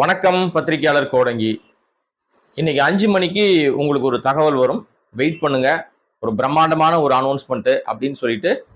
வணக்கம் பத்திரிகையாளர் கோடங்கி. இன்னைக்கு அஞ்சு மணிக்கு உங்களுக்கு ஒரு தகவல் வரும். வெயிட் பண்ணுங்க. ஒரு பிரம்மாண்டமான ஒரு அனௌன்ஸ்மெண்ட்டு அப்படின்னு சொல்லிட்டு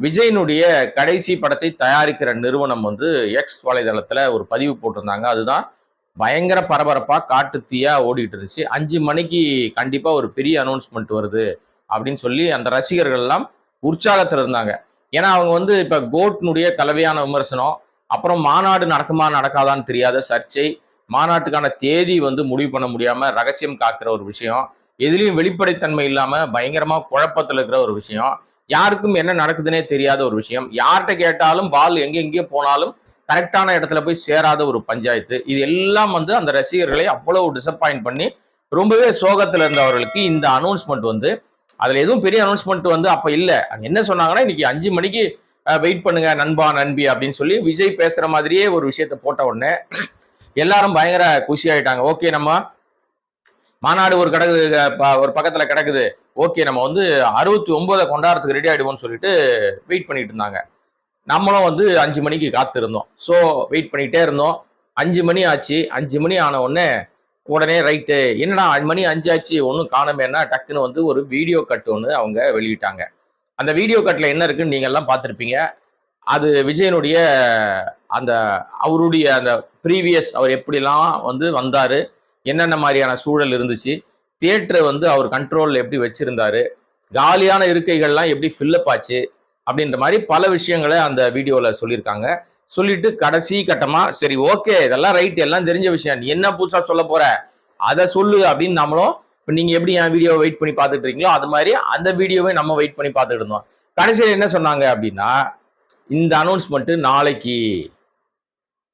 விஜயனுடைய கடைசி படத்தை தயாரிக்கிற நிறுவனம் வந்து எக்ஸ் வலைதளத்தில் ஒரு பதிவு போட்டிருந்தாங்க. அதுதான் பயங்கர பரபரப்பாக காட்டு தீயா ஓடிட்டு இருந்துச்சு. அஞ்சு மணிக்கு கண்டிப்பாக ஒரு பெரிய அனௌன்ஸ்மெண்ட் வருது அப்படின்னு சொல்லி அந்த ரசிகர்கள்லாம் உற்சாகத்தில் இருந்தாங்க. ஏன்னா அவங்க வந்து இப்போ கோட்னுடைய கலவையான விமர்சனம் அப்புறம் மாநாடு நடக்குமா நடக்காதான்னு தெரியாத சர்ச்சை. மாநாட்டுக்கான தேதி வந்து முடிவு பண்ண முடியாம ரகசியம் காக்கிற ஒரு விஷயம். எதுலேயும் வெளிப்படைத்தன்மை இல்லாம பயங்கரமா குழப்பத்தில் இருக்கிற ஒரு விஷயம். யாருக்கும் என்ன நடக்குதுன்னே தெரியாத ஒரு விஷயம். யார்கிட்ட கேட்டாலும் பால் எங்க எங்கேயோ போனாலும் கரெக்டான இடத்துல போய் சேராத ஒரு பஞ்சாயத்து. இது எல்லாம் வந்து அந்த ரசிகர்களை அவ்வளவு டிசப்பாயிண்ட் பண்ணி ரொம்பவே சோகத்துல இருந்தவர்களுக்கு இந்த அனௌன்ஸ்மெண்ட் வந்து அதுல எதுவும் பெரிய அனௌன்ஸ்மெண்ட் வந்து அப்ப இல்ல. அங்க என்ன சொன்னாங்கன்னா இன்னைக்கு அஞ்சு மணிக்கு வெயிட் பண்ணுங்க நண்பா நண்பி அப்படின்னு சொல்லி விஜய் பேசுற மாதிரியே ஒரு விஷயத்த போட்ட உடனே எல்லாரும் பயங்கர குஷி ஆயிட்டாங்க. ஓகே நம்ம மாநாடு ஒரு கிடக்குது ப- ஒரு பக்கத்துல கிடக்குது. ஓகே நம்ம வந்து அறுபத்தி ஒன்பதை கொண்டாடுறதுக்கு ரெடி ஆயிடுவோம்னு சொல்லிட்டு வெயிட் பண்ணிட்டு இருந்தாங்க. நம்மளும் வந்து அஞ்சு மணிக்கு காத்திருந்தோம். ஸோ வெயிட் பண்ணிட்டே இருந்தோம். அஞ்சு மணி ஆச்சு. அஞ்சு மணி ஆன உடனே உடனே ரைட்டு என்னடா அஞ்சு மணி அஞ்சு ஆச்சு ஒன்றும் காணமேன்னா டக்குன்னு வந்து ஒரு வீடியோ கட் ஒன்று அவங்க வெளியிட்டாங்க. அந்த வீடியோ கட்டில் என்ன இருக்குன்னு நீங்க எல்லாம் பார்த்துருப்பீங்க. அது விஜயனுடைய அந்த அவருடைய அந்த ப்ரீவியஸ் அவர் எப்படிலாம் வந்து வந்தார் என்னென்ன மாதிரியான சூழல் இருந்துச்சு தியேட்டரை வந்து அவர் கண்ட்ரோலில் எப்படி வச்சுருந்தாரு காலியான இருக்கைகள்லாம் எப்படி ஃபில்லப் ஆச்சு அப்படின்ற மாதிரி பல விஷயங்களை அந்த வீடியோவில் சொல்லியிருக்காங்க. சொல்லிட்டு கடைசி கட்டமாக சரி ஓகே இதெல்லாம் ரைட் எல்லாம் தெரிஞ்ச விஷயம். நீ என்ன புதுசாக சொல்ல போகிற அதை சொல்லு அப்படின்னு நம்மளும் இப்போ நீங்கள் எப்படி என் வீடியோவை வெயிட் பண்ணி பார்த்துட்டு இருக்கீங்களோ அது மாதிரி அந்த வீடியோவை நம்ம வெயிட் பண்ணி பார்த்துட்டு இருந்தோம். கடைசியில் என்ன சொன்னாங்க அப்படின்னா இந்த அனௌன்ஸ்மெண்ட்டு நாளைக்கு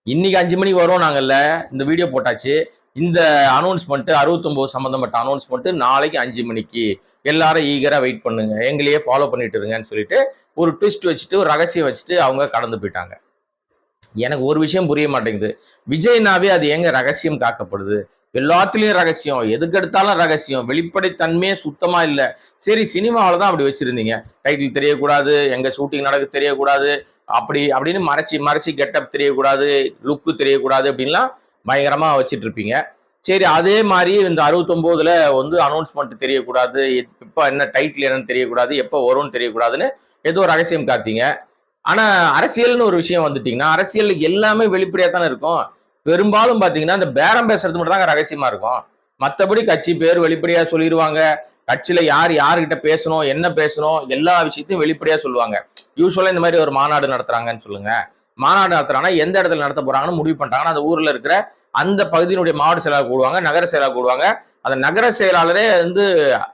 இன்னைக்கு அஞ்சு மணி வரும் நாங்கள்ல இந்த வீடியோ போட்டாச்சு. இந்த அனௌன்ஸ்மெண்ட்டு அறுபத்தொம்போது சம்மந்தப்பட்ட அனௌன்ஸ்மெண்ட்டு நாளைக்கு அஞ்சு மணிக்கு. எல்லாரும் ஈகராக வெயிட் பண்ணுங்க. எங்களையே ஃபாலோ பண்ணிட்டு இருங்கன்னு சொல்லிட்டு ஒரு ட்விஸ்ட் வச்சுட்டு ஒரு ரகசியம் வச்சுட்டு அவங்க கடந்து போயிட்டாங்க. எனக்கு ஒரு விஷயம் புரிய மாட்டேங்குது. விஜய்னாவே அது எங்க ரகசியம் காக்கப்படுது? எல்லாத்துலேயும் ரகசியம். எதுக்கு எடுத்தாலும் ரகசியம். வெளிப்படைத்தன்மையே சுத்தமாக இல்லை. சரி சினிமாவில் தான் அப்படி வச்சுருந்தீங்க. டைட்டில் தெரியக்கூடாது எங்கள் ஷூட்டிங் நடக்கு தெரியக்கூடாது அப்படி அப்படின்னு மறைச்சி மறைச்சி கெட்டப் தெரியக்கூடாது லுக்கு தெரியக்கூடாது அப்படின்லாம் பயங்கரமாக வச்சுட்டு இருப்பீங்க சரி அதே மாதிரி இந்த அறுபத்தொம்போதுல வந்து அனௌன்ஸ்மெண்ட் தெரியக்கூடாது எப்போ என்ன டைட்டில் என்னன்னு தெரியக்கூடாது எப்போ வரும்னு தெரியக்கூடாதுன்னு ஏதோ ரகசியம் காத்தீங்க ஆனால் அரசியல்னு ஒரு விஷயம் வந்துட்டீங்கன்னா அரசியல் எல்லாமே வெளிப்படையாக தானே இருக்கும். பெரும்பாலும் பாத்தீங்கன்னா இந்த பேரம் பேசுறது மட்டும் தாங்க ரகசியமா இருக்கும். மத்தபடி கட்சி பேர் வெளிப்படையா சொல்லிடுவாங்க கட்சியில யார் யாருக்கிட்ட பேசணும் என்ன பேசணும் எல்லா விஷயத்தையும் வெளிப்படையா சொல்லுவாங்க. யூஸ்வலா இந்த மாதிரி ஒரு மாநாடு நடத்துறாங்கன்னு சொல்லுங்க. மாநாடு நடத்துறாங்கன்னா எந்த இடத்துல நடத்த போறாங்கன்னு முடிவு பண்ணிட்டாங்கன்னா அந்த ஊர்ல இருக்கிற அந்த பகுதியினுடைய மாவட்ட செயலாளர் கூடுவாங்க நகர செயலாளர் கூடுவாங்க. அந்த நகர செயலாளரே வந்து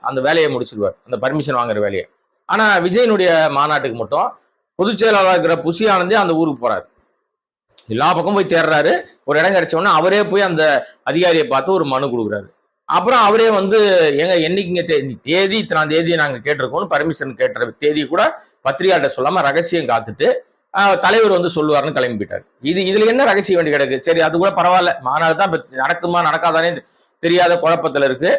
அந்த வேலையை முடிச்சிடுவார் அந்த பர்மிஷன் வாங்குற வேலையை. ஆனா விஜயனுடைய மாநாட்டுக்கு மட்டும் பொதுச் செயலாளர் இருக்கிற புசி ஆனந்தே அந்த ஊருக்கு போறாரு. எல்லா பக்கம் போய் தேடுறாரு ஒரு இடம் கிடைச்ச உடனே அவரே போய் அந்த அதிகாரியை பார்த்து ஒரு மனு கொடுக்குறாரு. அப்புறம் அவரே வந்து எங்க என்னைக்குங்க தேதி தேதி இத்தனாம் தேதியை நாங்கள் கேட்டிருக்கோம்னு பர்மிஷன் கேட்ட தேதி கூட பத்திரிகையாட்ட சொல்லாம ரகசியம் காத்துட்டு தலைவர் வந்து சொல்லுவார்னு கிளம்பி இது இதுல என்ன ரகசியம் வேண்டி கிடக்கு? சரி அது கூட பரவாயில்ல. மாநாடு தான் இப்ப நடக்குமா நடக்காதானே தெரியாத குழப்பத்துல இருக்கு.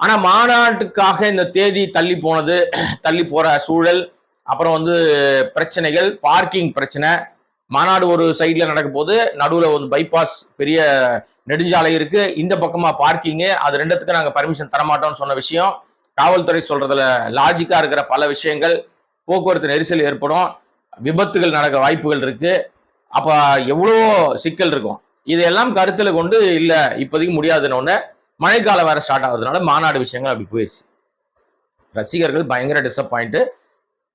ஆனா மாநாட்டுக்காக இந்த தேதி தள்ளி போனது தள்ளி போற சூழல் அப்புறம் வந்து பிரச்சனைகள் பார்க்கிங் பிரச்சனை மாநாடு ஒரு சைட்ல நடக்கும் போது நடுவில் ஒரு பைபாஸ் பெரிய நெடுஞ்சாலை இருக்கு. இந்த பக்கமா பார்க்கிங்கு அது ரெண்டுத்துக்கு நாங்கள் பர்மிஷன் தரமாட்டோம்னு சொன்ன விஷயம். காவல்துறை சொல்றதுல லாஜிக்கா இருக்கிற பல விஷயங்கள். போக்குவரத்து நெரிசல் ஏற்படும். விபத்துகள் நடக்க வாய்ப்புகள் இருக்கு. அப்ப எவ்வளோ சிக்கல் இருக்கும். இதையெல்லாம் கருத்தில் கொண்டு இல்ல இப்போதைக்கு முடியாதுன்னு மழைக்காலம் வேற ஸ்டார்ட் ஆகுறதுனால மாநாடு விஷயங்கள் அப்படி போயிடுச்சு ரசிகர்கள் பயங்கர டிசப்பாயிண்ட்டு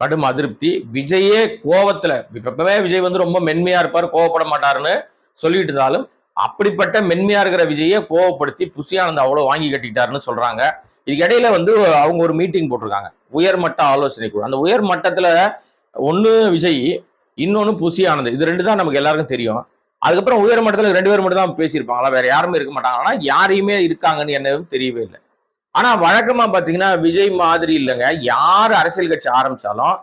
கடும் அதிருப்தி. விஜயே கோவத்துல இப்பவே விஜய் வந்து ரொம்ப மென்மையா இருப்பார் கோவப்பட மாட்டாருன்னு சொல்லிட்டு இருந்தாலும் அப்படிப்பட்ட மென்மையா இருக்கிற விஜயை கோவப்படுத்தி புசியானந்த் அவ்வளவு வாங்கி கட்டிட்டாருன்னு சொல்றாங்க. இதுக்கு இடையில வந்து அவங்க ஒரு மீட்டிங் போட்டிருக்காங்க. உயர்மட்ட ஆலோசனை குழு. அந்த உயர் மட்டத்துல ஒண்ணு விஜய் இன்னொன்னு புசி ஆனந்த். இது ரெண்டு தான் நமக்கு எல்லாருக்கும் தெரியும். அதுக்கப்புறம் உயர் மட்டத்துல ரெண்டு பேர் மட்டும் தான் பேசியிருப்பாங்களா? வேற யாருமே இருக்க மாட்டாங்க. ஆனா யாரையுமே இருக்காங்கன்னு என்னவும் தெரியவே இல்லை. ஆனா வழக்கமா பாத்தீங்கன்னா விஜய் மாதிரி இல்லைங்க. யார் அரசியல் கட்சி ஆரம்பிச்சாலும்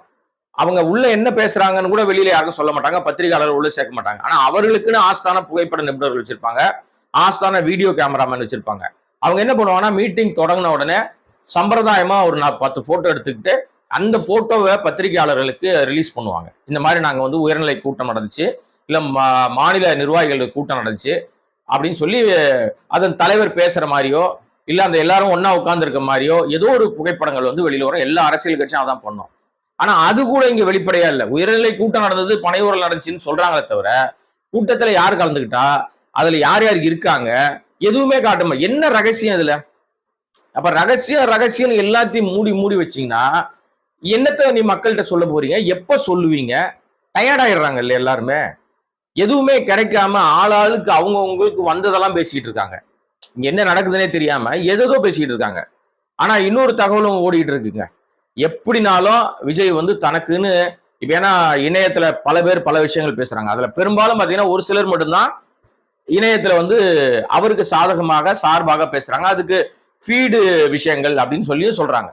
அவங்க உள்ள என்ன பேசுறாங்கன்னு கூட வெளியில யாருக்கும் சொல்ல மாட்டாங்க. பத்திரிகையாளர் உள்ள சேர்க்க மாட்டாங்க. ஆனா அவர்களுக்குன்னு ஆஸ்தான புகைப்பட நிபுணர்கள் வச்சிருப்பாங்க. ஆஸ்தான வீடியோ கேமராமேன் வச்சிருப்பாங்க. அவங்க என்ன பண்ணுவாங்கன்னா மீட்டிங் தொடங்கின உடனே சம்பிரதாயமா ஒரு நான் பத்து போட்டோ எடுத்துக்கிட்டு அந்த போட்டோவை பத்திரிகையாளர்களுக்கு ரிலீஸ் பண்ணுவாங்க. இந்த மாதிரி நாங்கள் வந்து உயர்நிலை கூட்டம் நடந்துச்சு. இல்லை மா- மாநில நிர்வாகிகள் கூட்டம் நடந்துச்சு. அப்படின்னு சொல்லி அதன் தலைவர் பேசுகிற மாதிரியோ இல்ல அந்த எல்லாரும் ஒன்றா உட்கார்ந்துருக்க மாதிரியோ ஏதோ ஒரு புகைப்படங்கள் வந்து வெளியில வரும். எல்லா அரசியல் கட்சியும் அதான் பண்ணோம். ஆனா அது கூட இங்க வெளிப்படையா இல்ல. உயர்நிலை கூட்டம் நடந்தது பனையூரில் நடந்துச்சுன்னு சொல்றாங்களே தவிர கூட்டத்துல யார் கலந்துக்கிட்டா அதுல யார் யார் இருக்காங்க எதுவுமே காட்டுமா என்ன ரகசியம் இதுல? அப்ப ரகசியம் ரகசியம் எல்லாத்தையும் மூடி மூடி வச்சீங்கன்னா என்னத்த நீ மக்கள்கிட்ட சொல்ல போறீங்க? எப்ப சொல்லுவீங்க? டயர்டாயிடுறாங்கல்ல இல்ல எல்லாருமே? எதுவுமே கிடைக்காம ஆளாளுக்கு அவங்கவுங்களுக்கு வந்ததெல்லாம் பேசிக்கிட்டு இருக்காங்க. என்ன நடக்குதுன்னே தெரியாம எதோ பேசிட்டு இருக்காங்க. ஆனா இன்னொரு தகவலும் ஓடிட்டு இருக்குங்க. எப்படினாலும் விஜய் வந்து தனக்குன்னு இப்ப ஏன்னா இணையத்துல பல பேர் பல விஷயங்கள் பேசுறாங்க. அதுல பெரும்பாலும் பாத்தீங்கன்னா ஒரு சிலர் மட்டும்தான் இணையத்துல வந்து அவருக்கு சாதகமாக சார்பாக பேசுறாங்க. அதுக்கு ஃபீடு விஷயங்கள் அப்படின்னு சொல்லி சொல்றாங்க.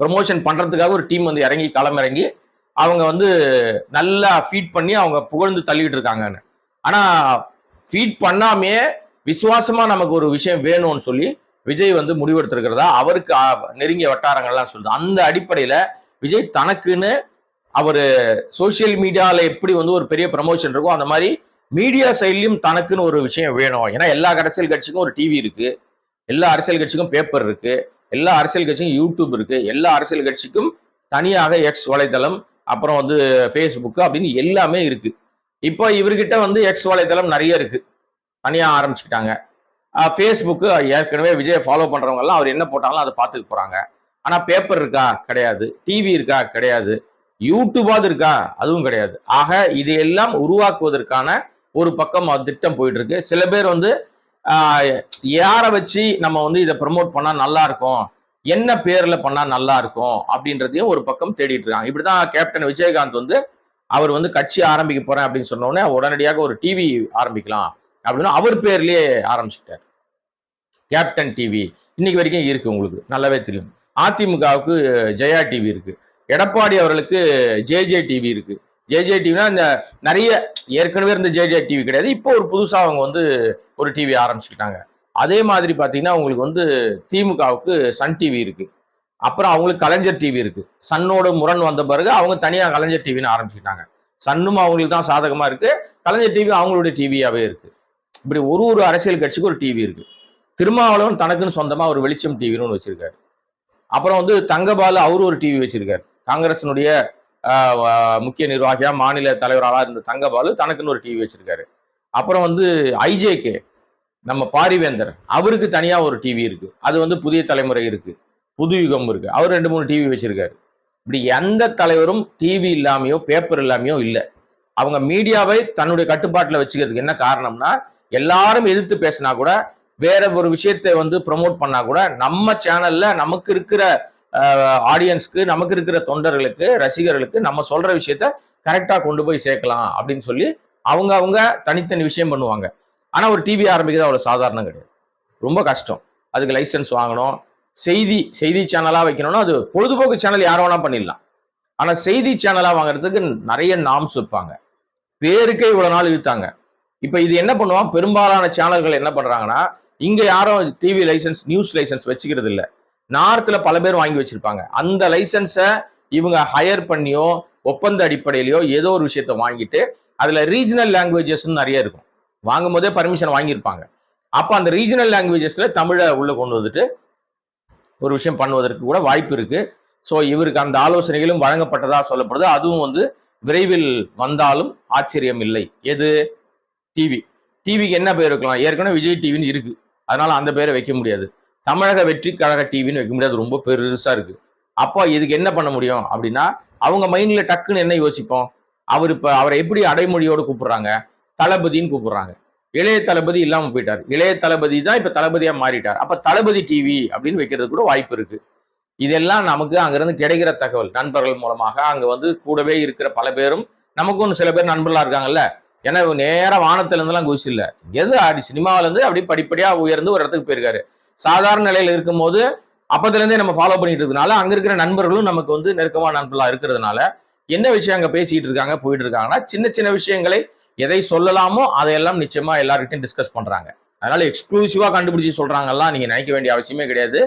ப்ரொமோஷன் பண்றதுக்காக ஒரு டீம் வந்து இறங்கி களமிறங்கி அவங்க வந்து நல்லா ஃபீட் பண்ணி அவங்க புகழ்ந்து தள்ளிட்டு இருக்காங்கன்னு. ஆனா ஃபீட் பண்ணாமே விசுவாசமா நமக்கு ஒரு விஷயம் வேணும்னு சொல்லி விஜய் வந்து முடிவெடுத்திருக்கிறதா அவருக்கு நெருங்கிய வட்டாரங்கள்லாம் சொல்லுது. அந்த அடிப்படையில விஜய் தனக்குன்னு அவர் சோஷியல் மீடியால எப்படி வந்து ஒரு பெரிய ப்ரமோஷன் இருக்கோ அந்த மாதிரி மீடியா சைட்லயும் தனக்குன்னு ஒரு விஷயம் வேணும். ஏன்னா எல்லா அரசியல் கட்சிக்கும் ஒரு டிவி இருக்கு. எல்லா அரசியல் கட்சிக்கும் பேப்பர் இருக்கு. எல்லா அரசியல் கட்சிக்கும் யூடியூப் இருக்கு. எல்லா அரசியல் கட்சிக்கும் தனியாக எக்ஸ் வலைத்தளம் அப்புறம் வந்து ஃபேஸ்புக் அப்படின்னு எல்லாமே இருக்கு. இப்போ இவர்கிட்ட வந்து எக்ஸ் வலைத்தளம் நிறைய இருக்கு. தனியாக ஆரம்பிச்சுக்கிட்டாங்க ஃபேஸ்புக்கு ஏற்கனவே விஜய் ஃபாலோ பண்ணுறவங்கெல்லாம் அவர் என்ன போட்டாலும் அதை பார்த்துக்க போகிறாங்க ஆனால் பேப்பர் இருக்கா? கிடையாது. டிவி இருக்கா? கிடையாது. யூடியூபாவது இருக்கா? அதுவும் கிடையாது. ஆக இதையெல்லாம் உருவாக்குவதற்கான ஒரு பக்கம் திட்டம் போயிட்டு இருக்கு சில பேர் வந்து யாரை வச்சு நம்ம வந்து இதை ப்ரமோட் பண்ணால் நல்லா இருக்கும்? என்ன பேர்ல பண்ணா நல்லா இருக்கும்? அப்படின்றதையும் ஒரு பக்கம் தேடிட்டு இருக்காங்க. இப்படிதான் கேப்டன் விஜயகாந்த் வந்து அவர் வந்து கட்சி ஆரம்பிக்க போறேன் அப்படின்னு சொன்னோடனே உடனடியாக ஒரு டிவி ஆரம்பிக்கலாம். அப்படின்னு அவர் பேர்லயே ஆரம்பிச்சிட்டார். கேப்டன் டிவி இன்னைக்கு வரைக்கும் இருக்கு உங்களுக்கு நல்லாவே தெரியும். அதிமுகவுக்கு ஜெயா டிவி இருக்கு. எடப்பாடி அவர்களுக்கு ஜேஜே டிவி இருக்கு. ஜேஜே டிவினா இந்த நிறைய ஏற்கனவே இருந்த ஜேஜே டிவி கிடையாது இப்போ ஒரு புதுசாக அவங்க வந்து ஒரு டிவி ஆரம்பிச்சுக்கிட்டாங்க. அதே மாதிரி பார்த்தீங்கன்னா உங்களுக்கு வந்து திமுகவுக்கு சன் டிவி இருக்கு. அப்புறம் அவங்களுக்கு கலைஞர் டிவி இருக்கு. சன்னோட முரண் வந்த பிறகு அவங்க தனியாக கலைஞர் டிவின்னு ஆரம்பிச்சுக்கிட்டாங்க. சன்னும் அவங்களுக்கு தான் சாதகமாக இருக்கு. கலைஞர் டிவி அவங்களுடைய டிவியாகவே இருக்கு. இப்படி ஒரு ஒரு அரசியல் கட்சிக்கு ஒரு டிவி இருக்கு. திருமாவளவன் தனக்குன்னு சொந்தமா ஒரு வெளிச்சம் டிவின்னு ஒன்று வச்சிருக்காரு. அப்புறம் வந்து தங்கபாலு அவரு ஒரு டிவி வச்சிருக்காரு. காங்கிரசினுடைய முக்கிய நிர்வாகியா மாநில தலைவராக இருந்த தங்கபாலு தனக்குன்னு ஒரு டிவி வச்சிருக்காரு. அப்புறம் வந்து ஐஜேகே நம்ம பாரிவேந்தர் அவருக்கு தனியா ஒரு டிவி இருக்கு. அது வந்து புதிய தலைமுறை இருக்கு. புது யுகம் இருக்கு. அவர் ரெண்டு மூணு டிவி வச்சிருக்காரு. இப்படி எந்த தலைவரும் டிவி இல்லாமையோ பேப்பர் இல்லாமையோ இல்லை. அவங்க மீடியாவை தன்னுடைய கட்டுப்பாட்டில் வச்சுக்கிறதுக்கு என்ன காரணம்னா எல்லாரும் எதிர்த்து பேசினா கூட வேற ஒரு விஷயத்தை வந்து ப்ரொமோட் பண்ணா கூட நம்ம சேனல்ல நமக்கு இருக்கிற ஆடியன்ஸ்க்கு நமக்கு இருக்கிற தொண்டர்களுக்கு ரசிகர்களுக்கு நம்ம சொல்ற விஷயத்த கரெக்டா கொண்டு போய் சேர்க்கலாம் அப்படின்னு சொல்லி அவங்க அவங்க தனித்தனி விஷயம் பண்ணுவாங்க. ஆனா ஒரு டிவி ஆரம்பிக்கிறது அவ்வளவு சாதாரணம் கிடையாது. ரொம்ப கஷ்டம். அதுக்கு லைசன்ஸ் வாங்கணும். செய்தி செய்தி சேனலா வைக்கணும்னா அது பொழுதுபோக்கு சேனல் யார வேணா பண்ணிடலாம். ஆனா செய்தி சேனலா வாங்குறதுக்கு நிறைய நாம்ஸ் வைப்பாங்க பேருக்கே இவ்வளவு நாள் இழுத்தாங்க. இப்போ இது என்ன பண்ணுவான்? பெரும்பாலான சேனல்கள் என்ன பண்ணுறாங்கன்னா இங்கே யாரும் டிவி லைசன்ஸ் நியூஸ் லைசன்ஸ் வச்சுக்கிறது இல்லை. நார்த்தில் பல பேர் வாங்கி வச்சுருப்பாங்க. அந்த லைசன்ஸை இவங்க ஹையர் பண்ணியோ ஒப்பந்த அடிப்படையிலையோ ஏதோ ஒரு விஷயத்த வாங்கிட்டு அதில் ரீஜனல் லாங்குவேஜஸ்னு நிறைய இருக்கும். வாங்கும் போதே பர்மிஷன் வாங்கியிருப்பாங்க. அப்போ அந்த ரீஜனல் லாங்குவேஜஸில் தமிழை உள்ளே கொண்டு வந்துட்டு ஒரு விஷயம் பண்ணுவதற்கு கூட வாய்ப்பு இருக்குது ஸோ இவருக்கு அந்த ஆலோசனைகளும் வழங்கப்பட்டதாக சொல்லப்படுது. அதுவும் வந்து விரைவில் வந்தாலும் ஆச்சரியம் இல்லை. எது? டிவி டிவிக்கு என்ன பேர் வைக்கலாம்? ஏற்கனவே விஜய் டிவின்னு இருக்கு. அதனால அந்த பேரை வைக்க முடியாது. தமிழக வெற்றி கழக டிவின்னு வைக்க முடியாது. ரொம்ப பெருசா இருக்கு. அப்போ இதுக்கு என்ன பண்ண முடியும்? அப்படின்னா அவங்க மைண்ட்ல டக்குன்னு என்ன யோசிப்போம்? அவர் இப்போ அவரை எப்படி அடைமொழியோடு கூப்பிடுறாங்க? தளபதின்னு கூப்பிடுறாங்க. இளைய தளபதி இல்லாமல் போயிட்டார். இளைய தளபதி தான் இப்போ தளபதியாக மாறிட்டார். அப்போ தளபதி டிவி அப்படின்னு வைக்கிறது கூட வாய்ப்பு இருக்கு. இதெல்லாம் நமக்கு அங்கிருந்து கிடைக்கிற தகவல். நண்பர்கள் மூலமாக அங்கே வந்து கூடவே இருக்கிற பல பேரும் நமக்கும் சில பேர் நண்பர்களா இருக்காங்கல்ல? ஏன்னா இவங்க நேராக வானத்துல இருந்தெல்லாம் எது ஆடி சினிமாவிலேருந்து அப்படியே படிப்படியாக உயர்ந்து ஒரு இடத்துக்கு போயிருக்காரு. சாதாரண நிலையில் இருக்கும்போது அப்பத்துலேருந்தே நம்ம ஃபாலோ பண்ணிட்டு இருக்கனால அங்கே இருக்கிற நண்பர்களும் நமக்கு வந்து நெருக்கமான நண்பர்களாக இருக்கிறதுனால என்ன விஷயம் அங்கே பேசிகிட்டு இருக்காங்க போயிட்டு இருக்காங்கன்னா சின்ன சின்ன விஷயங்களை எதை சொல்லலாமோ அதையெல்லாம் நிச்சயமாக எல்லார்கிட்டையும் டிஸ்கஸ் பண்ணுறாங்க அதனால எக்ஸ்க்ளூசிவாக கண்டுபிடிச்சி சொல்கிறாங்கலாம் நீங்கள் நினைக்க வேண்டிய அவசியமே கிடையாது.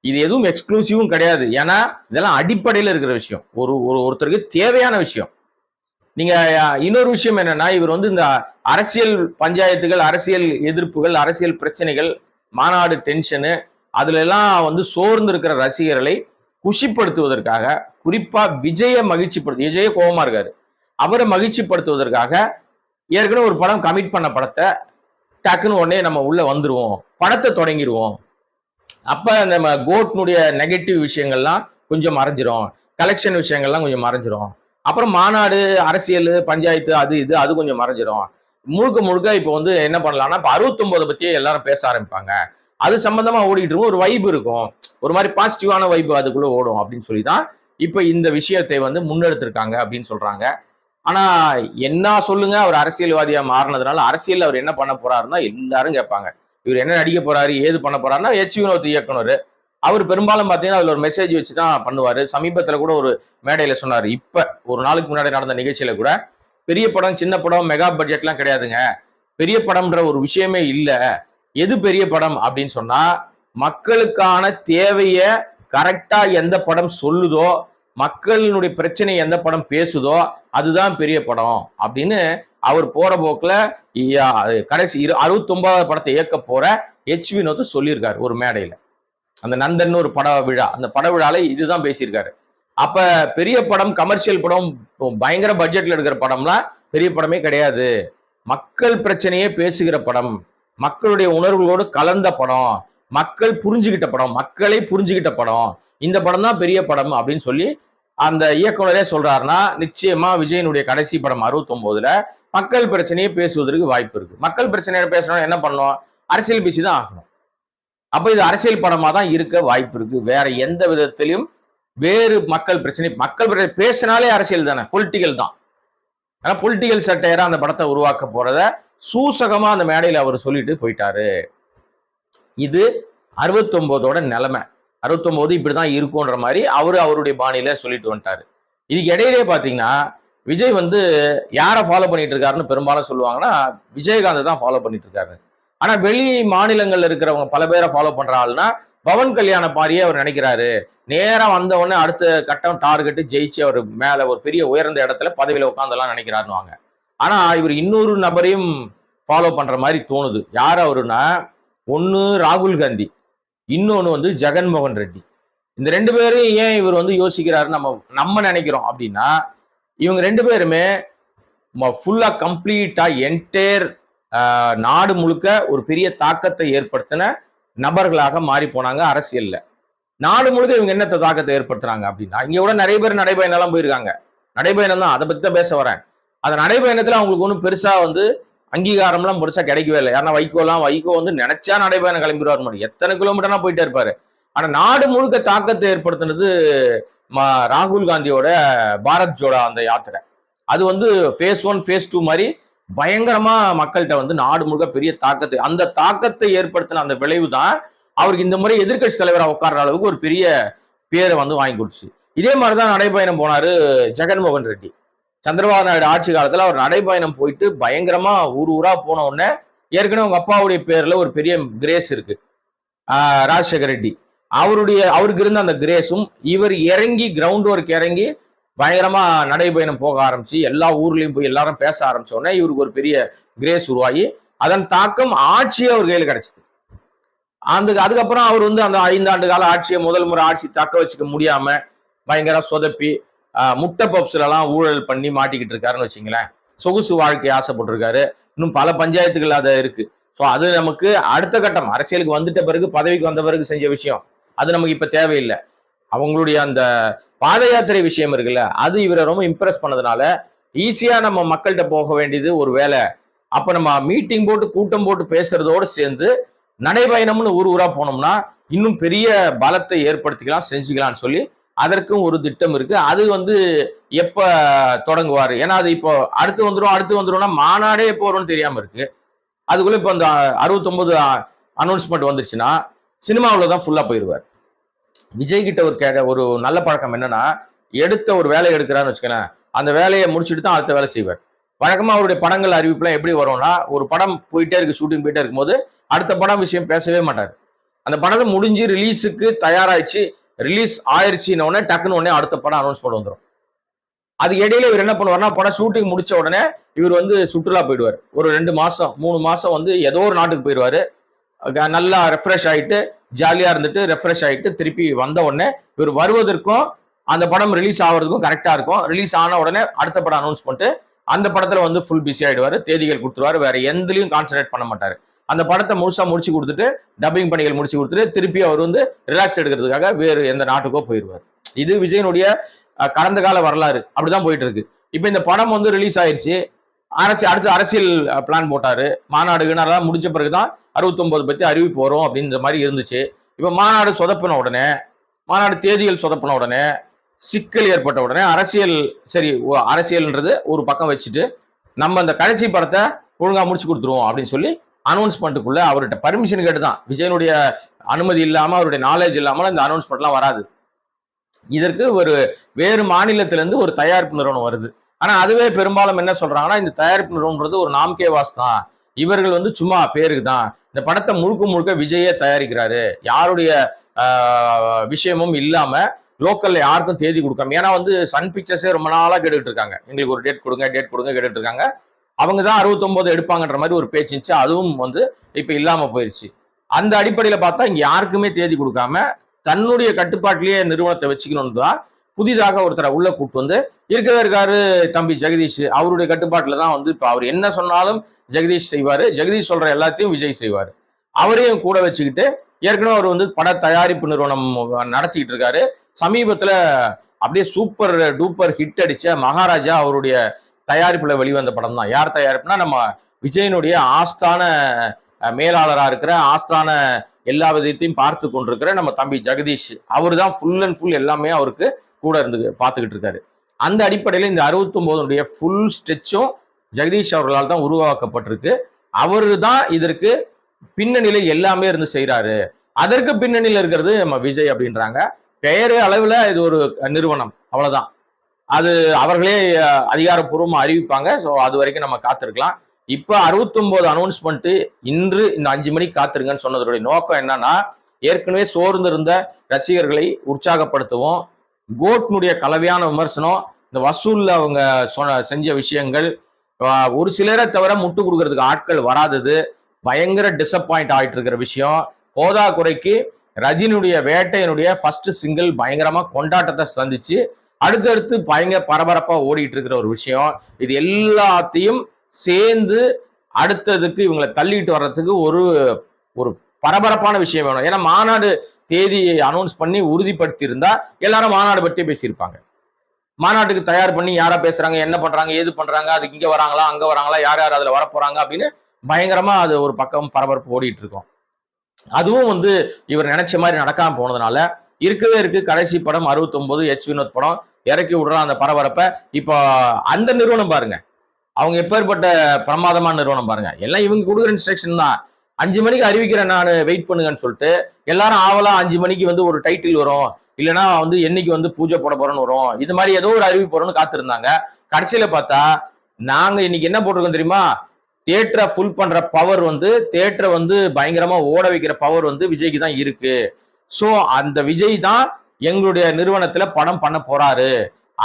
இது எதுவும் எக்ஸ்க்ளூசிவும் கிடையாது. ஏன்னா இதெல்லாம் அடிப்படையில் இருக்கிற விஷயம். ஒரு ஒரு ஒருத்தருக்கு தேவையான விஷயம். நீங்க இன்னொரு விஷயம் என்னன்னா இவர் வந்து இந்த அரசியல் பஞ்சாயத்துகள் அரசியல் எதிர்ப்புகள் அரசியல் பிரச்சனைகள் மாநாடு டென்ஷனு அதுல எல்லாம் வந்து சோர்ந்து இருக்கிற ரசிகர்களை குஷிப்படுத்துவதற்காக குறிப்பா விஜய மகிழ்ச்சிப்படுத்து விஜய கோபமா இருக்காரு. அவரை மகிழ்ச்சிப்படுத்துவதற்காக ஏற்கனவே ஒரு படம் கமிட் பண்ண படத்தை டக்குன்னு உடனே நம்ம உள்ள வந்துருவோம். படத்தை தொடங்கிடுவோம் அப்ப நம்ம கோட்னுடைய நெகட்டிவ் விஷயங்கள்லாம் கொஞ்சம் மறைஞ்சிரும். கலெக்ஷன் விஷயங்கள்லாம் கொஞ்சம் மறைஞ்சிரும். அப்புறம் மாநாடு அரசியல் பஞ்சாயத்து அது இது அது கொஞ்சம் மறைஞ்சிடும் முழுக்க முழுக்க இப்போ வந்து என்ன பண்ணலாம்னா இப்போ அறுபத்தொன்பதை பற்றியே எல்லாரும் பேச ஆரம்பிப்பாங்க. அது சம்பந்தமா ஓடிட்டு இருக்கும். ஒரு வைப் இருக்கும். ஒரு மாதிரி பாசிட்டிவான வைப் அதுக்குள்ள ஓடும் அப்படின்னு சொல்லி தான் இப்போ இந்த விஷயத்தை வந்து முன்னெடுத்திருக்காங்க அப்படின்னு சொல்றாங்க. ஆனா என்ன சொல்லுங்க அவர் அரசியல்வாதியா மாறினதுனால அரசியல் அவர் என்ன பண்ண போறாருன்னா எல்லாரும் கேட்பாங்க. இவர் என்ன நடிக்க போறாரு ஏது பண்ண போறாருன்னா எச் வினோத் இயக்குனர். அவர் பெரும்பாலும் பார்த்தீங்கன்னா அதில் ஒரு மெசேஜ் வச்சு தான் பண்ணுவார். சமீபத்தில் கூட ஒரு மேடையில் சொன்னார். இப்போ ஒரு நாளுக்கு முன்னாடி நடந்த நிகழ்ச்சியில் கூட பெரிய படம் சின்ன படம் மெகா பட்ஜெட்லாம் கிடையாதுங்க. பெரிய படம்ன்ற ஒரு விஷயமே இல்லை. எது பெரிய படம் அப்படின்னு சொன்னால் மக்களுக்கான தேவையை கரெக்டாக எந்த படம் சொல்லுதோ மக்களினுடைய பிரச்சனை எந்த படம் பேசுதோ அதுதான் பெரிய படம் அப்படின்னு அவர் போற போக்கில் கடைசி இரு அறுபத்தொன்பதாவது படத்தை இயக்க போற எச் வினோத்து சொல்லியிருக்காரு ஒரு மேடையில். அந்த நந்தன் ஒரு பட விழா. அந்த பட விழால இதுதான் பேசியிருக்காரு. அப்ப பெரிய படம் கமர்ஷியல் படம் பயங்கர பட்ஜெட்ல எடுக்கிற படம்லாம் பெரிய படமே கிடையாது. மக்கள் பிரச்சனையே பேசுகிற படம். மக்களுடைய உணர்வுகளோடு கலந்த படம். மக்கள் புரிஞ்சுக்கிட்ட படம். மக்களை புரிஞ்சுக்கிட்ட படம். இந்த படம் தான் பெரிய படம் அப்படின்னு சொல்லி அந்த இயக்குனரே சொல்றாருன்னா நிச்சயமா விஜயனுடைய கடைசி படம் 69 மக்கள் பிரச்சனையை பேசுவதற்கு வாய்ப்பு இருக்கு. மக்கள் பிரச்சனையை பேசணும் என்ன பண்ணணும் அரசியல் பேசி தான் ஆகணும். அப்ப இது அரசியல் படமா தான் இருக்க வாய்ப்பு இருக்கு. வேற எந்த விதத்திலையும் வேறு மக்கள் பிரச்சனை மக்கள் பிரச்சனை பேசினாலே அரசியல் தானே பொலிட்டிக்கல் தான். ஆனா பொலிட்டிக்கல் சட்டையரா அந்த படத்தை உருவாக்க போறத சூசகமா அந்த மேடையில அவர் சொல்லிட்டு போயிட்டாரு. இது அறுபத்தொன்பதோட நிலைமை. அறுபத்தொன்பது இப்படிதான் இருக்கும்ன்ற மாதிரி அவரு அவருடைய பாணியில சொல்லிட்டு வந்துட்டாரு. இதுக்கு இடையிலே பாத்தீங்கன்னா விஜய் வந்து யாரை ஃபாலோ பண்ணிட்டு இருக்காருன்னு பெரும்பாலும் சொல்லுவாங்கன்னா விஜயகாந்த் தான் ஃபாலோ பண்ணிட்டு இருக்காரு. ஆனா வெளி மாநிலங்கள்ல இருக்கிறவங்க பல பேரை ஃபாலோ பண்ற ஆள்னா பவன் கல்யாண பாரியே அவர் நினைக்கிறாரு. நேரம் வந்த உடனே அடுத்த கட்டம் டார்கெட்டு ஜெயிச்சு அவர் மேல ஒரு பெரிய உயர்ந்த இடத்துல பதவியில உட்காந்துலாம் நினைக்கிறாருன்னு ஆனா இவர் இன்னொரு நபரையும் ஃபாலோ பண்ற மாதிரி தோணுது. யார் அவருன்னா ஒன்னு ராகுல் காந்தி இன்னொன்னு வந்து ஜெகன்மோகன் ரெட்டி. இந்த ரெண்டு பேரும் ஏன் இவர் வந்து யோசிக்கிறாருன்னு நம்ம நம்ம நினைக்கிறோம் அப்படின்னா இவங்க ரெண்டு பேருமே ஃபுல்லா கம்ப்ளீட்டா என்டையர் நாடு முழுக்க ஒரு பெரிய தாக்கத்தை ஏற்படுத்தின நபர்களாக மாறி போனாங்க அரசியல்ல. நாடு முழுக்க இவங்க என்னத்த தாக்கத்தை ஏற்படுத்துறாங்க அப்படின்னா இங்க கூட நிறைய பேர் நடைபயணம் போயிருக்காங்க. நடைபயணம் தான் அதை பத்தி தான் பேச வரேன். அந்த நடைபயணத்துல அவங்களுக்கு ஒன்றும் பெருசா வந்து அங்கீகாரம்லாம் பெருசா கிடைக்கவே இல்லை. ஏன்னா வைகோலாம் வைகோ வந்து நினைச்சா நடைபயணம் கிளம்பிடுவார் மாதிரி எத்தனை கிலோமீட்டர்னா போயிட்டே இருப்பாரு. ஆனா நாடு முழுக்க தாக்கத்தை ஏற்படுத்தினது ராகுல் காந்தியோட பாரத் ஜோடா அந்த யாத்திரை. அது வந்து ஃபேஸ் ஒன் ஃபேஸ் டூ மாதிரி பயங்கரமா மக்கள்கிட்ட வந்து நாடு முழுக்க பெரிய தாக்கத்தை அந்த தாக்கத்தை ஏற்படுத்தின அந்த விளைவு தான் அவருக்கு இந்த முறை எதிர்க்கட்சி தலைவராக உட்கார்ற அளவுக்கு ஒரு பெரிய பேரை வந்து வாங்கி கொடுத்துச்சு. இதே மாதிரிதான் நடைபயணம் போனாரு ஜெகன்மோகன் ரெட்டி. சந்திரபாபு நாயுடு ஆட்சி காலத்துல அவர் நடைபயணம் போயிட்டு பயங்கரமா ஊர் ஊரா போன உடனே ஏற்கனவே உங்க அப்பாவுடைய பேர்ல ஒரு பெரிய கிரேஸ் இருக்கு. ஆஹ் ராஜசேகர் ரெட்டி. அவருடைய அவருக்கு இருந்த அந்த கிரேஸும் இவர் இறங்கி கிரவுண்ட் ஒர்க் இறங்கி பயங்கரமா நடைபயணம் போக ஆரம்பிச்சு எல்லா ஊர்லயும் போய் எல்லாரும் பேச ஆரம்பிச்ச உடனே இவருக்கு ஒரு பெரிய கிரேஸ் உருவாகி அதன் தாக்கம் ஆட்சியே அவர் கையில் கிடைச்சது. அந்த அதுக்கப்புறம் அவர் வந்து அந்த ஐந்தாண்டு கால ஆட்சியை முதல் முறை ஆட்சி தக்க வச்சுக்க முடியாம பயங்கர சொதப்பி முட்டை பப்ஸ்ல எல்லாம் ஊழல் பண்ணி மாட்டிக்கிட்டு இருக்காருன்னு வச்சுங்களேன். சொகுசு வாழ்க்கை ஆசைப்பட்டிருக்காரு. இன்னும் பல பஞ்சாயத்துகள் அது இருக்கு. ஸோ அது நமக்கு அடுத்த கட்டம் அரசியலுக்கு வந்துட்ட பிறகு பதவிக்கு வந்த பிறகு செஞ்ச விஷயம். அது நமக்கு இப்ப தேவையில்லை. அவங்களுடைய அந்த பாத யாத்திரை விஷயம் இருக்குல்ல அது இவரை ரொம்ப இம்ப்ரெஸ் பண்ணதுனால ஈஸியா நம்ம மக்கள்கிட்ட போக வேண்டியது ஒரு வேலை. அப்ப நம்ம மீட்டிங் போட்டு கூட்டம் போட்டு பேசுறதோடு சேர்ந்து நடைபயணம்னு ஊர் ஊரா போனோம்னா இன்னும் பெரிய பலத்தை ஏற்படுத்திக்கலாம் செஞ்சுக்கலாம்னு சொல்லி அதற்கும் ஒரு திட்டம் இருக்கு. அது வந்து எப்ப தொடங்குவார்? ஏன்னா அது இப்போ அடுத்து வந்துடும் அடுத்து வந்துடும்னா மாநாடே எப்போ வரும்னு தெரியாம இருக்கு. அதுக்குள்ள இப்போ அந்த அறுபத்தொன்பது அனௌன்ஸ்மெண்ட் வந்துருச்சுன்னா சினிமாவில் தான் ஃபுல்லாக போயிடுவார். விஜய் கிட்ட ஒரு கேட்க ஒரு நல்ல பழக்கம் என்னன்னா எடுத்த ஒரு வேலையை எடுக்கிறான்னு வச்சுக்கோங்களேன் அந்த வேலையை முடிச்சுட்டு தான் அடுத்த வேலை செய்வார். வழக்கமாக அவருடைய படங்கள் அறிவிப்புலாம் எப்படி வரும்னா ஒரு படம் போயிட்டே இருக்கு ஷூட்டிங் போயிட்டே இருக்கும்போது அடுத்த படம் விஷயம் பேசவே மாட்டார். அந்த படத்தை முடிஞ்சு ரிலீஸுக்கு தயாராயிடுச்சு ரிலீஸ் ஆயிருச்சுன்னு உடனே டக்குன்னு உடனே அடுத்த படம் அனௌன்ஸ் பண்ண வந்துடும் அதுக்கு இடையில இவர் என்ன பண்ணுவார்னா படம் ஷூட்டிங் முடிச்ச உடனே இவர் வந்து சுற்றுலா போயிடுவார். ஒரு ரெண்டு மாசம் மூணு மாசம் வந்து ஏதோ ஒரு நாட்டுக்கு போயிடுவாரு. நல்லா ரெஃப்ரெஷ் ஆயிட்டு ஜாலியாக இருந்துட்டு ரெஃப்ரெஷ் ஆகிட்டு திருப்பி வந்த உடனே இவர் வருவதற்கும் அந்த படம் ரிலீஸ் ஆகிறதுக்கும் கரெக்டாக இருக்கும். ரிலீஸ் ஆன உடனே அடுத்த படம் அனௌன்ஸ் பண்ணிட்டு அந்த படத்தில் வந்து ஃபுல் பிஸி ஆகிடுவார் தேதிகள் கொடுத்துருவாரு. வேற எதுலயும் கான்சன்ட்ரேட் பண்ண மாட்டார். அந்த படத்தை முழுசாக முடிச்சு கொடுத்துட்டு டப்பிங் பணிகள் முடிச்சு கொடுத்துட்டு திருப்பி அவர் வந்து ரிலாக்ஸ் எடுக்கிறதுக்காக வேறு எந்த நாட்டுக்கோ போயிடுவார். இது விஜயனுடைய கடந்த கால வரலாறு. அப்படிதான் போயிட்டு இருக்கு இப்போ இந்த படம் வந்து ரிலீஸ் ஆயிடுச்சு அரசு அடுத்து அரசியல் பிளான் போட்டாரு. மாநாடுகள் அதெல்லாம் முடிஞ்ச பிறகுதான் அறுபத்தொன்பது பற்றி அறிவிப்பு வரும் அப்படின்ற மாதிரி இருந்துச்சு. இப்போ மாநாடு சொதப்பின உடனே மாநாடு தேதிகள் சொதப்பின உடனே சிக்கல் ஏற்பட்ட உடனே அரசியல் சரி ஓ- அரசியல்ன்றது ஒரு பக்கம் வச்சுட்டு நம்ம அந்த கடைசி படத்தை ஒழுங்காக முடிச்சு கொடுத்துருவோம் அப்படின்னு சொல்லி அனௌன்ஸ்மெண்ட்டுக்குள்ளே அவர்கிட்ட பர்மிஷன் கேட்டு தான் விஜயனுடைய அனுமதி இல்லாமல் அவருடைய நாலேஜ் இல்லாமல் இந்த அனௌன்ஸ்மெண்ட்லாம் வராது. இதற்கு ஒரு வேறு மாநிலத்திலேருந்து ஒரு தயாரிப்பு நிறுவனம் வருது. ஆனால் அதுவே பெரும்பாலும் என்ன சொல்கிறாங்கன்னா இந்த தயாரிப்பு நிறுவனம்ன்றது ஒரு நாம்கே வாஸ் தான். இவர்கள் வந்து சும்மா பேருக்கு தான். இந்த படத்தை முழுக்க முழுக்க விஜயே தயாரிக்கிறாரு. யாருடைய விஷயமும் இல்லாம லோக்கல்ல யாருக்கும் தேதி கொடுக்காம ஏன்னா வந்து சன் பிக்சர்ஸே ரொம்ப நாளா கேட்டுட்டு இருக்காங்க. எங்களுக்கு ஒரு டேட் கொடுங்க டேட் கொடுங்க கேட்டுட்டு இருக்காங்க. அவங்க தான் அறுபத்தொன்பது எடுப்பாங்கன்ற மாதிரி ஒரு பேச்சு இருந்துச்சு. அதுவும் வந்து இப்ப இல்லாம போயிருச்சு. அந்த அடிப்படையில பார்த்தா இங்க யாருக்குமே தேதி கொடுக்காம தன்னுடைய கட்டுப்பாட்டிலேயே நிறுவனத்தை வச்சுக்கணும்னு தான் புதிதாக ஒருத்தரை உள்ள கூப்பிட்டு வந்து இருக்கவே இருக்காரு தம்பி ஜெகதீஷ். அவருடைய கட்டுப்பாட்டில் தான் வந்து இப்போ அவர் என்ன சொன்னாலும் ஜெகதீஷ் செய்வார். ஜெகதீஷ் சொல்கிற எல்லாத்தையும் விஜய் செய்வார். அவரையும் கூட வச்சுக்கிட்டு ஏற்கனவே அவர் வந்து பட தயாரிப்பு நிறுவனம் நடத்திக்கிட்டு இருக்காரு. சமீபத்தில் அப்படியே சூப்பர் டூப்பர் ஹிட் அடித்த மகாராஜா அவருடைய தயாரிப்பில் வெளிவந்த படம் தான். யார் தயாரிப்புனா நம்ம விஜயனுடைய ஆஸ்தான மேலாளராக இருக்கிற ஆஸ்தான எல்லா விதத்தையும் பார்த்து கொண்டிருக்கிற நம்ம தம்பி ஜெகதீஷ். அவர் தான் ஃபுல் அண்ட் ஃபுல் எல்லாமே அவருக்கு கூட இருந்து பார்த்துக்கிட்டு இருக்காரு. அந்த அடிப்படையில் இந்த அறுபத்தொன்பதுடைய ஃபுல் ஸ்டெச்சும் ஜெகதீஷ் அவர்களால் தான் உருவாக்கப்பட்டிருக்கு. அவரு தான் இதற்கு பின்னணியில எல்லாமே இருந்து செய்கிறாரு அதற்கு பின்னணியில் இருக்கிறது நம்ம விஜய் அப்படின்றாங்க. பெயர் அளவுல இது ஒரு நிறுவனம். அவ்வளவுதான். அது அவர்களே அதிகாரப்பூர்வமாக அறிவிப்பாங்க. ஸோ அது வரைக்கும் நம்ம காத்திருக்கலாம். இப்போ அறுபத்தொம்போது அனௌன்ஸ்மெண்ட்டு இன்று இந்த அஞ்சு மணிக்கு காத்திருங்கன்னு சொன்னதோடைய நோக்கம் என்னன்னா ஏற்கனவே சோர்ந்திருந்த ரசிகர்களை உற்சாகப்படுத்துவோம். கோட்னுடைய கலவையான விமர்சனம் இந்த வசூலில் அவங்க சொன்ன செஞ்ச விஷயங்கள் ஒரு சிலரை தவிர முட்டு கொடுக்கறதுக்கு ஆட்கள் வராதது. பயங்கர டிசப்பாயிண்ட் ஆயிட்டு இருக்கிற விஷயம். போதா குறைக்கு ரஜினியுடைய வேட்டையனுடைய ஃபர்ஸ்ட் சிங்கிள் பயங்கரமா கொண்டாட்டத்தை சந்திச்சு அடுத்தடுத்து பயங்கர பரபரப்பா ஓடிட்டு இருக்கிற ஒரு விஷயம். இது எல்லாத்தையும் சேர்ந்து அடுத்ததுக்கு இவங்களை தள்ளிட்டு வர்றதுக்கு ஒரு ஒரு பரபரப்பான விஷயம் வேணும். ஏன்னா மாநாடு தேதியை அனௌன்ஸ் பண்ணி உறுதிப்படுத்தி இருந்தா எல்லாரும் மாநாடு பற்றியே பேசியிருப்பாங்க. மாநாட்டுக்கு தயார் பண்ணி யாரா பேசுறாங்க என்ன பண்றாங்க ஏது பண்றாங்க அதுக்கு இங்க வராங்களா அங்க வராங்களா யார் யார் அதுல வரப்போறாங்க அப்படின்னு பயங்கரமா அது ஒரு பக்கம் பரபரப்பு ஓடிட்டு இருக்கும். அதுவும் வந்து இவர் நினைச்ச மாதிரி நடக்காம போனதுனால இருக்கவே இருக்கு. கடைசி படம் 69 எச் வினோத் படம். இறக்கி விடுறான் அந்த பரபரப்பை. இப்போ அந்த நிறுவனம் பாருங்க. அவங்க எப்பேற்பட்ட பிரமாதமான நிறுவனம் பாருங்க. எல்லாம் இவங்க கொடுக்குற இன்ஸ்ட்ரக்ஷன் தான். அஞ்சு மணிக்கு அறிவிக்கிறேன் நான் வெயிட் பண்ணுங்கன்னு சொல்லிட்டு எல்லாரும் ஆவலா அஞ்சு மணிக்கு வந்து ஒரு டைட்டில் வரும். இல்லைன்னா வந்து என்னைக்கு வந்து பூஜை போட போறோன்னு வரும். இது மாதிரி ஏதோ ஒரு அறிவிப்பு வரும்னு காத்திருந்தாங்க. கடைசியில பார்த்தா நாங்க இன்னைக்கு என்ன போட்டிருக்கோம் தெரியுமா? தேட்டரை ஃபுல் பண்ற பவர் வந்து தேட்டரை வந்து பயங்கரமா ஓட வைக்கிற பவர் வந்து விஜய்க்கு தான் இருக்கு. ஸோ அந்த விஜய் தான் எங்களுடைய நிறுவனத்துல படம் பண்ண போறாரு.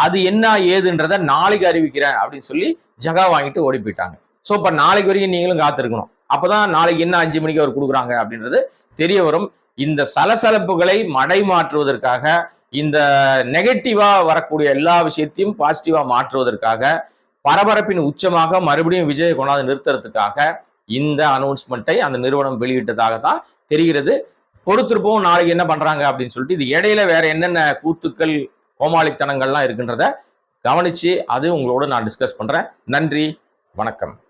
அது என்ன ஏதுன்றத நாளைக்கு அறிவிக்கிறேன் அப்படின்னு சொல்லி ஜகா வாங்கிட்டு ஓடி போயிட்டாங்க. ஸோ இப்ப நாளைக்கு வரைக்கும் நீங்களும் காத்திருக்கணும். அப்பதான் நாளைக்கு என்ன அஞ்சு மணிக்கு அவர் கொடுக்குறாங்க அப்படின்றது தெரிய வரும். இந்த சலசலப்புகளை மடை மாற்றுவதற்காக இந்த நெகட்டிவா வரக்கூடிய எல்லா விஷயத்தையும் பாசிட்டிவா மாற்றுவதற்காக பரபரப்பின் உச்சமாக மறுபடியும் விஜயை கொண்டாந்து நிறுத்துறதுக்காக இந்த அனௌன்ஸ்மெண்ட்டை அந்த நிறுவனம் வெளியிட்டதாக தான் தெரிகிறது. பொறுத்திருப்போம் நாளைக்கு என்ன பண்றாங்க அப்படின்னு சொல்லிட்டு இது இடையில வேற என்னென்ன கூத்துக்கள் கோமாளித்தனங்கள்லாம் இருக்குன்றத கவனிச்சு அது உங்களோட நான் டிஸ்கஸ் பண்றேன். நன்றி வணக்கம்.